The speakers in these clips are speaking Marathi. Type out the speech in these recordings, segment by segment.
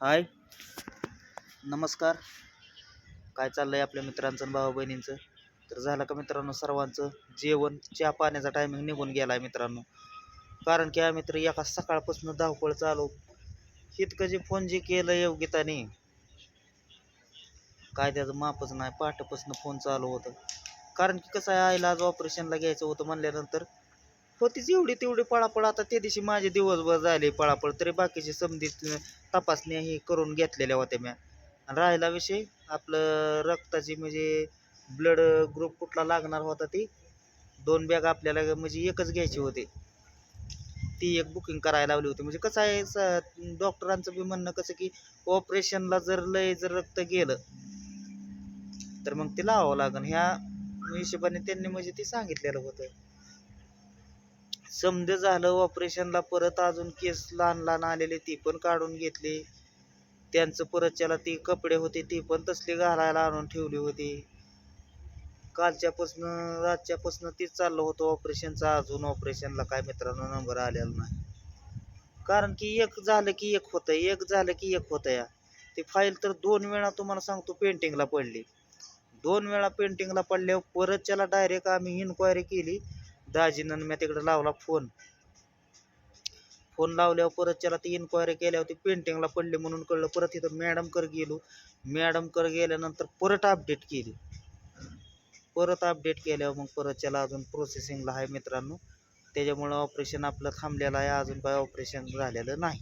हाय. नमस्कार. काय चाललं आहे आपल्या मित्रांचं आणि भाऊ बहिणींचं? तर झालं का मित्रांनो सर्वांचं? जेवण चहा पाण्याचा टायमिंग निघून गेला आहे मित्रांनो. कारण की आम्ही तर एका सकाळपासून धावपळ चालू. इतकं जे फोन जे केलं योगिताने काय त्याचं मापच नाही पहाटेपासून फोन चालू होतं. कारण की कसं आहे आईला आज ऑपरेशनला घ्यायचं होतं म्हणल्यानंतर होतीच एवढी तेवढी पळापळ. आता त्या दिवशी माझे दिवसभर झाले पळापळ तरी बाकीचे समधीत तपासण्या हे करून घेतलेल्या होत्या म्या. आणि राहिला विषय आपलं रक्ताची म्हणजे ब्लड ग्रुप कुठला लागणार होता ती दोन बॅग आपल्याला म्हणजे एकच घ्यायची होती. ती एक बुकिंग करायला लावली होती. म्हणजे कसं आहे स डॉक्टरांचं बी म्हणणं कसं की ऑपरेशनला जर लय जर रक्त गेलं तर मग ते लावावं लागेल ह्या हिशोबाने त्यांनी म्हणजे ते सांगितलेलं होतं. समज झालं ऑपरेशनला परत अजून केस लहान लहान आलेले ती पण काढून घेतली. त्यांचं परत त्याला ती कपडे होते ती पण तसली घालायला आणून ठेवली होती. कालच्यापासनं रातच्यापासनं तीच चाललं होतं ऑपरेशनचा अजून ऑपरेशनला काय मित्रांनो नंबर आलेला नाही. कारण की एक झालं की एक होतं एक झालं की एक होतं या ती फाईल तर दोन वेळा तुम्हाला सांगतो पेंटिंगला पडली. दोन वेळा पेंटिंगला पडल्यावर परत त्याला डायरेक्ट आम्ही इन्क्वायरी केली दाजीनं मी तिकडे लावला फोन. फोन लावल्यावर परत त्याला ती इन्क्वायरी केल्यावर ती पेंटिंगला पडली म्हणून कळलं परत तिथं मॅडमकडे गेलो. मॅडमकडे गेल्यानंतर परत अपडेट केली. परत अपडेट केल्यावर मग परत त्याला अजून प्रोसेसिंगला आहे मित्रांनो. त्याच्यामुळं ऑपरेशन आपलं थांबलेलं आहे. अजून काय ऑपरेशन झालेलं नाही.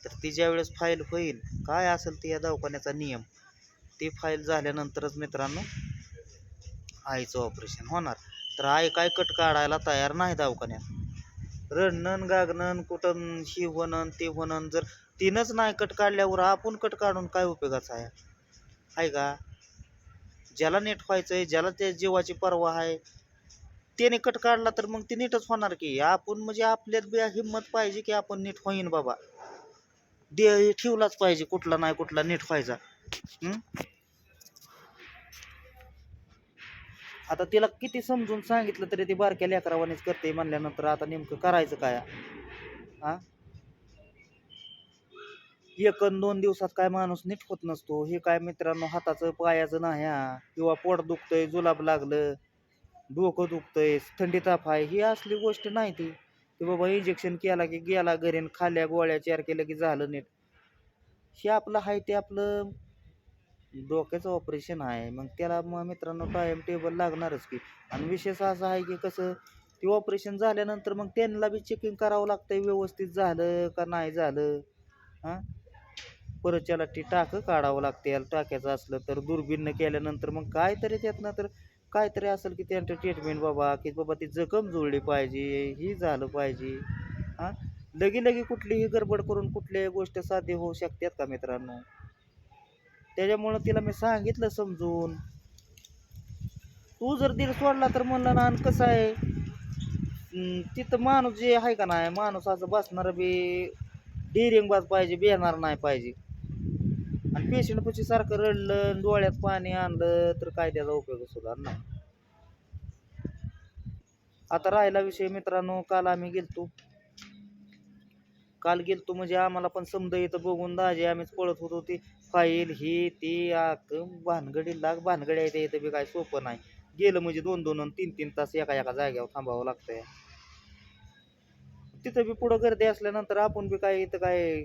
तर ती ज्यावेळेस फाईल होईल काय असेल ते या दवाखान्याचा नियम ती फाईल झाल्यानंतरच मित्रांनो आईचं ऑपरेशन होणार. तर आई काय कट काढायला तयार नाही दवाखान्यात. रडणं गागणं कुठं ही होणं ते होणं जर तिनंच नाही कट काढल्यावर आपण कट काढून काय उपयोगाचा आहे? आहे का? ज्याला नीट व्हायचं आहे ज्याला त्या जीवाची पर्वा आहे त्याने कट काढला तर मग ते नीटच होणार की. आपण म्हणजे आपल्यात बी हिंमत पाहिजे की आपण नीट होईन बाबा. दे ठेवलाच पाहिजे कुठला नाही कुठला नीट व्हायचा हं? आता तिला किती समजून सांगितलं तरी ती बारक्या लेकरावानीच करते म्हणल्यानंतर आता नेमकं करायचं काय? हा एक दोन दिवसात काय माणूस नीट होत नसतो. हे काय मित्रांनो हाताचं पायाचं नाही हा. किंवा पोट दुखतंय जुलाब लागलं डोकं दुखतंय थंडी ताप आहे ही असली गोष्ट नाही ती. की बाबा इंजेक्शन केला की गेला घरी खाल्ल्या गोळ्या चार केलं की झालं नीट. हे आपलं आहे ते आपलं डोक्याचं ऑपरेशन आहे. मग त्याला मग मित्रांनो टाईम टेबल लागणारच की. आणि विशेष असा आहे की कसं ते ऑपरेशन झाल्यानंतर मग त्यांना बी चेकिंग करावं लागतंय व्यवस्थित झालं का नाही झालं. हां? परत त्याला ती टाकं काढावं लागते. याला टाक्याचं असलं तर दुर्बीणनं केल्यानंतर मग काहीतरी त्यातनं तर काहीतरी असेल की त्यांचं ट्रीटमेंट बाबा की बाबा ती जखम जुळली पाहिजे ही झालं पाहिजे. हां? लगी लगी कुठलीही गडबड करून कुठल्याही गोष्ट साध्य होऊ शकतात का मित्रांनो? त्याच्यामुळं तिला मी सांगितलं समजून. तू जर दिल सोडला तर म्हणलं ना आणि कसं आहे? तिथं माणूस जे आहे का नाही माणूस असं बसणार बी डिरिंगबाज पाहिजे बेहणार नाही पाहिजे. आणि पेशंट पशी सारखं रडलं आणि डोळ्यात पाणी आणलं तर काय त्याचा उपयोग सुद्धा नाही. आता राहिला विषय मित्रांनो काल आम्ही गेलतो. काल गेलतो म्हणजे आम्हाला पण समजा इथं बघून दाजी आम्हीच पळत होतो ती फाईल ही ती भानगडी लाग भानगडी आहे येतं इथं बी काय सोपं नाही. गेलं म्हणजे दोन दोन तीन तीन तास एका एका जाग्यावर थांबावं लागतंय. तिथं बी पुढं गर्दी असल्यानंतर आपण बी काय इथं काय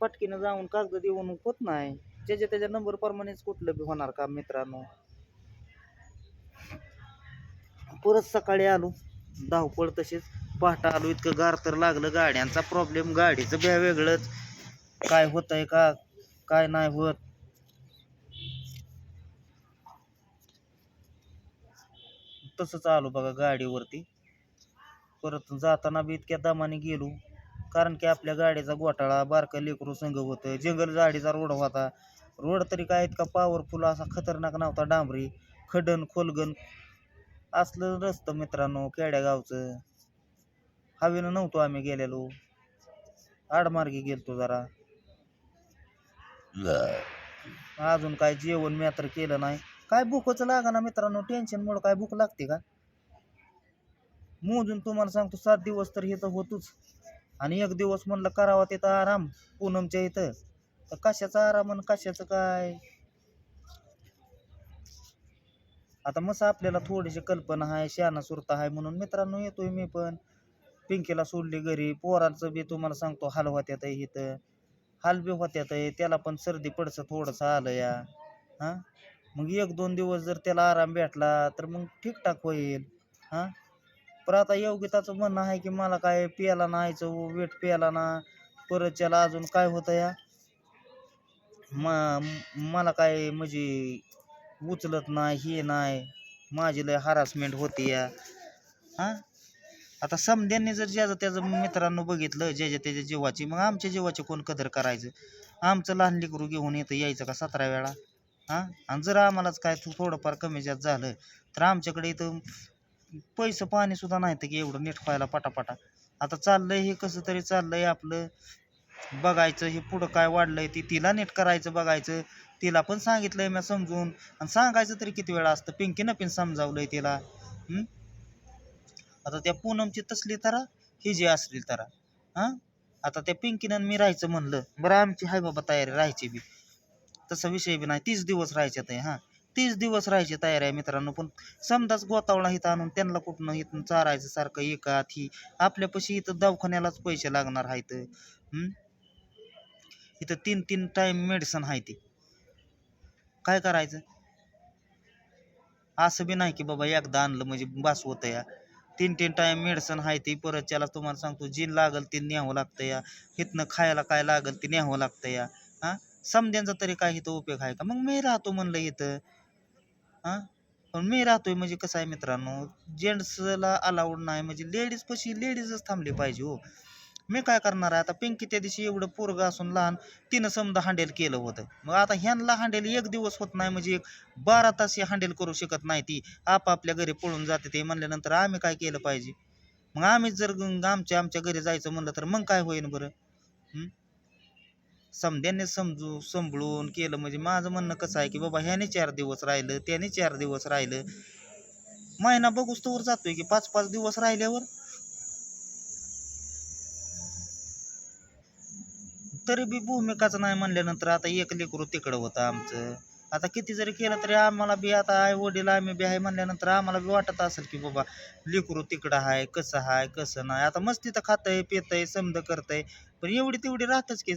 पटकीनं जाऊन कागद देऊन होत नाही. ज्याच्या त्याच्या नंबर प्रमाणेच कुठलं बी होणार का मित्रांनो? परत सकाळी आलो. धावपळ तसेच पहाटा आलो. इतकं गार तर लागलं गाड्यांचा प्रॉब्लेम गाडीचं ब्या वेगळंच. काय होतंय का? काय नाही होत. तसंच आलो बघा गाडीवरती. परत जाताना बी इतक्या दमाने गेलो. कारण की आपल्या गाडीचा घोटाळा बारका लेकरू संघ होतं. जंगल झाडीचा रोड होता. रोड तरी काय इतका पॉवरफुल असा खतरनाक नव्हता डांबरी. खडन खोलगन असलं रस्तं मित्रांनो खेड्यागावचं हवेनं नव्हतो आम्ही गेलेलो. आडमार्गी गेलतो जरा. अजून काय जेवण मी तर केलं नाही. काय भूकच लागा ना मित्रांनो टेन्शनमुळं काय भूक लागते का? मोजून तुम्हाला सांगतो सात दिवस तर हे तर होतोच. आणि एक दिवस म्हणलं करावा तिथं आराम पूनमच्या इथं. तर कशाचा आराम आणि कशाचं काय? आता मस्त आपल्याला थोडीशी कल्पना आहे शहाणा सुरता आहे म्हणून. मित्रांनो येतोय मी पण. पिंकीला सोडली घरी. पोरांचं बी तुम्हाला सांगतो हाल होत्यात आहे इथं. हाल बी होत्यात आहे त्याला पण सर्दी पडसं थोडंसं आलं या. हां? मग एक दोन दिवस जर त्याला आराम भेटला तर मग ठीकठाक होईल. हां? पण आता योगिताचं म्हणणं आहे की मला काय प्यायला नाहीचं वेट प्यायला ना. परत त्याला अजून काय होतं या? म मला काय म्हणजे उचलत नाही हे नाही. माझी लय हरासमेंट होती या. हां? आता समध्यांनी जर ज्याचं त्याचं मित्रांनो बघितलं ज्याच्या त्याच्या जीवाची मग आमच्या जीवाची कोण कदर करायचं? आमचं लहान लेकरू घेऊन येतं यायचं का सतरा वेळा? हां? आणि जर आम्हालाच काय तू थोडंफार कमी जास्त झालं तर आमच्याकडे इथं पैसं पाणीसुद्धा नाही तर की एवढं नीट व्हायला पटापटा. आता चाललंय हे कसं तरी चाललंय आपलं. बघायचं हे पुढं काय वाढलंय ते तिला नीट करायचं बघायचं. तिला पण सांगितलंय मी समजून. आणि सांगायचं तरी किती वेळा असतं. पिंकीनं पण समजावलंय तिला. आता त्या पूनमची तसली तरा ही जी असली तरा. हां? आता त्या पिंकीनं मी राहायचं म्हणलं. बरं आमची हाय बाबा तयारी राहायची बी. तसा विषय बी नाही. तीस दिवस राहायच्यात आहे हां. तीस दिवस राहायची तयारी आहे मित्रांनो. पण समजाच गोतावळा इथं आणून त्यांना कुठनं इथून चारायचं सारखं एकात ही. आपल्यापाशी इथं दवाखान्यालाच पैसे लागणार आहेत इथं तीन तीन टाईम मेडिसन आहे ती. काय करायचं? असं बी नाही की बाबा एकदा आणलं म्हणजे बास होतं या. तीन तीन टाइम मेडिसन आहे ती परत त्याला तुम्हाला सांगतो जी लागल ते न्यावं लागतं या. इथनं खायला काय लागल ते न्यावं लागतं या. हां? समध्यांचा तरी काय इथं उपयोग आहे का? मग मी राहतो म्हणलं इथं. हां? पण मी राहतोय म्हणजे कसं आहे मित्रांनो जेंट्सला अलाउड नाही. म्हणजे लेडीज पशी लेडीजच थांबली पाहिजे हो. मी काय करणार आहे? आता पिंकी त्या दिवशी एवढं पोरग असून लहान तिनं समजा हँडल केलं होतं. मग आता ह्यांना हँडल एक दिवस होत नाही म्हणजे एक बारा तास हँडल करू शकत नाही ती. आपापल्या घरी पळून जाते ते म्हणल्यानंतर आम्ही काय केलं पाहिजे? मग आम्हीच जर आमच्या आमच्या घरी जायचं म्हणलं तर मग काय होईन बरं? समध्याने समजू संभळून केलं म्हणजे माझं म्हणणं कसं आहे की बाबा ह्याने चार दिवस राहिलं त्याने चार दिवस राहिलं. महिना बघूस तोवर जातोय की पाच पाच दिवस राहिल्यावर? तरी बी भूमिकाच नाही म्हणल्यानंतर आता एक लेकरू तिकडं होतं आमचं. आता किती जरी केलं तरी आम्हाला बी आता आई वडील आम्ही बी आहे म्हणल्यानंतर आम्हाला बी वाटत असेल की बाबा लेकरू तिकडं आहे कसं आहे कसं नाही. आता मस्ती तर खातंय पितंय समद करतंय. पण एवढी तेवढी राहतच की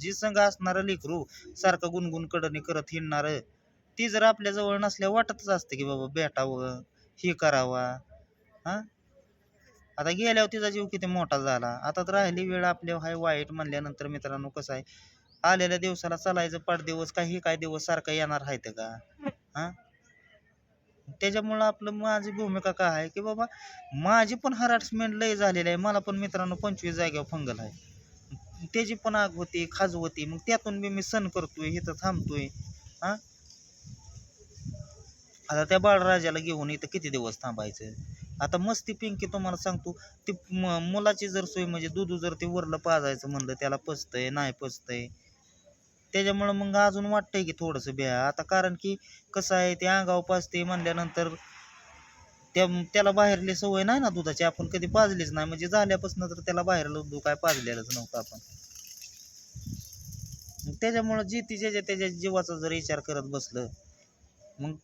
जी संघ असणारं लेकरू सारखं गुणगुण कडणी करत हिंडणारं ती जर आपल्याजवळ नसल्या वाटतच असतं की बाबा भेटावं हे करावा. हां? आता गेल्यावर तिचा जीव किती मोठा झाला? आता तर राहिली वेळ आपल्या हाय वाईट म्हणल्यानंतर मित्रांनो कसं आहे? आलेल्या दिवसाला चालायचं पाठदिवस काही काय दिवस सारखं येणार आहेत का? हां? त्याच्यामुळं आपलं माझी भूमिका काय आहे? की बाबा माझी पण हरासमेंट लय झालेली आहे. मला पण मित्रांनो पंचवीस जागेवर फंगल आहे. त्याची पण आग होती खाज होती. मग त्यातून बी मी सण करतोय इथं थांबतोय. हां? आता त्या बाळराजाला घेऊन इथं किती दिवस थांबायचं? आता मस्ती पिंकी तुम्हाला सांगतो ती म- मुलाची जर सोय म्हणजे दूध जर ते वरलं पाजायचं म्हणलं त्याला पचतंय नाही पचतंय. त्याच्यामुळं मग अजून वाटतंय की थोडंसं ब्या आता कारण की कसं आहे ते अंगाव पाजते म्हणल्यानंतर त्या त्याला बाहेरली सवय नाही ना दुधाची आपण कधी पाजलीच नाही. म्हणजे झाल्यापासून तर त्याला बाहेरलं दूध काय पाजलेलंच नव्हतं आपण. त्याच्यामुळं जी तिच्या त्याच्या जीवाचा जर विचार करत बसलं मग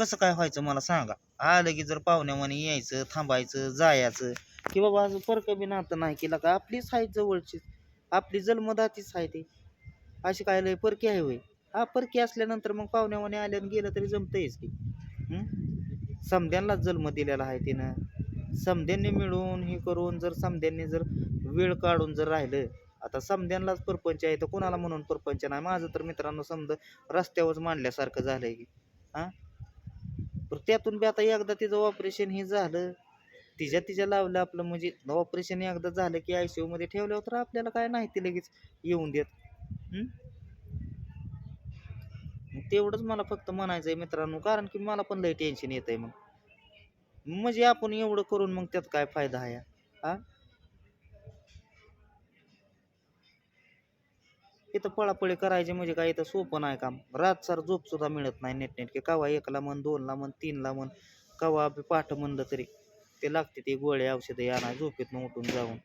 कसं काय व्हायचं मला सांगा. आलं की जर पाहुण्यामाने यायचं थांबायचं जायचं की बाबा असं फरक बी नातं नाही केला का? आपलीच आहे जवळचीच आपली जन्मदातीच आहे ती. अशी काय लय परकी आहे होय? हा परकी असल्यानंतर मग पाहुण्यामाने आल्यानं गेलं तरी जमतंयच की. समध्यांनाच जन्म दिलेला आहे तिनं. समध्यांनी मिळून हे करून जर समध्यांनी जर वेळ काढून जर राहिलं आता समध्यांनाच परपंच आहे तर कोणाला म्हणून परपंच नाही? माझं तर मित्रांनो समजा रस्त्यावरच मांडल्यासारखं झालंय की. हां? पण त्यातून बी आता एकदा तिचं ऑपरेशन हे झालं. तिच्या तिच्या लावलं आपलं म्हणजे ऑपरेशन एकदा झालं की आय सी यूमध्ये ठेवल्यावर तर आपल्याला काय नाही ती लगेच येऊन देत. मग तेवढंच मला फक्त म्हणायचं आहे मित्रांनो कारण की मला पण लय टेन्शन येत आहे मग. म्हणजे आपण एवढं करून मग त्यात काय फायदा आहे? हा? इथं पळापळी करायची म्हणजे काय इथं सोपं नाही काम. रात झोपसुद्धा झोप सुद्धा मिळत नाही नेटनेटके. कवा एकला म्हण दोनला म्हण तीनला म्हण कवा पाठ म्हणलं तरी. ते लागते ते गोळे औषधं आणा झोपेतनं उठून जाऊन.